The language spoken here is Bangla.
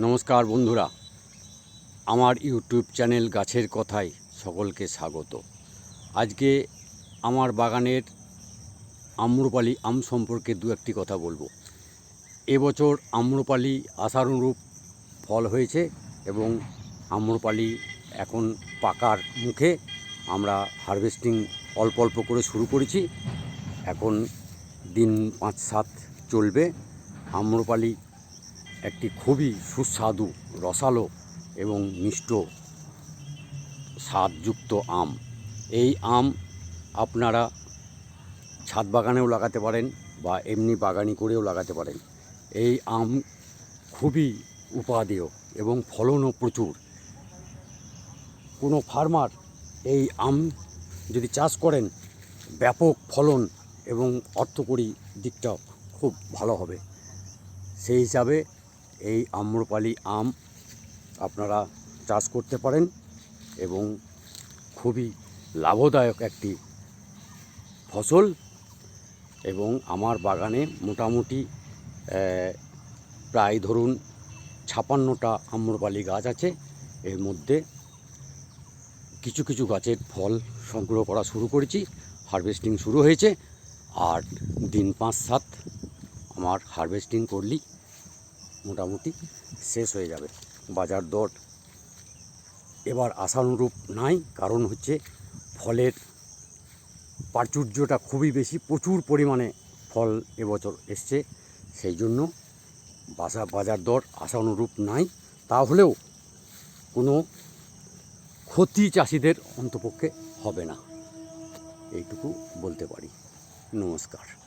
নমস্কার বন্ধুরা। আমার ইউটিউব চ্যানেল গাছের কথায় সকলকে স্বাগত। আজকে আমার বাগানের আম্রপালি আম সম্পর্কে দু একটি কথা বলব। এবছর আম্রপালি আশানুরূপ ফল হয়েছে এবং আম্রপালি এখন পাকার মুখে আমরা হারভেস্টিং অল্প অল্প করে শুরু করেছি। এখন দিন পাঁচ সাত চলবে। আম্রপালি একটি খুবই সুস্বাদু, রসালো এবং মিষ্ট স্বাদযুক্ত আম। এই আম আপনারা ছাদ বাগানেও লাগাতে পারেন বা এমনি বাগানি করেও লাগাতে পারেন। এই আম খুবই উপাদেয় এবং ফলনও প্রচুর। কোনো ফার্মার এই আম যদি চাষ করেন, ব্যাপক ফলন এবং অর্থকরী দিকটা খুব ভালো হবে। সেই হিসাবে এই আম্রপালি আম আপনারা চাষ করতে পারেন এবং খুবই লাভদায়ক একটি ফসল এবং আমার বাগানে মোটামুটি প্রায় ধরুন ছাপান্নটা আম্রপালি গাছ আছে। এর মধ্যে কিছু কিছু গাছের ফল সংগ্রহ করা শুরু করেছি, হারভেস্টিং শুরু হয়েছে, আর দিন পাঁচ সাত আমার হারভেস্টিং করলেই মোটামুটি শেষ হয়ে যাবে। বাজার দর এবার আশানুরূপ নাই, কারণ হচ্ছে ফলের প্রাচুর্যটা খুবই বেশি, প্রচুর পরিমাণে ফল এবছর এসছে। সেই জন্য বাসা, বাজার দর আশানুরূপ নাই। তাহলেও কোনো ক্ষতি চাষিদের অন্তপক্ষে হবে না। এইটুকু বলতে পারি। নমস্কার।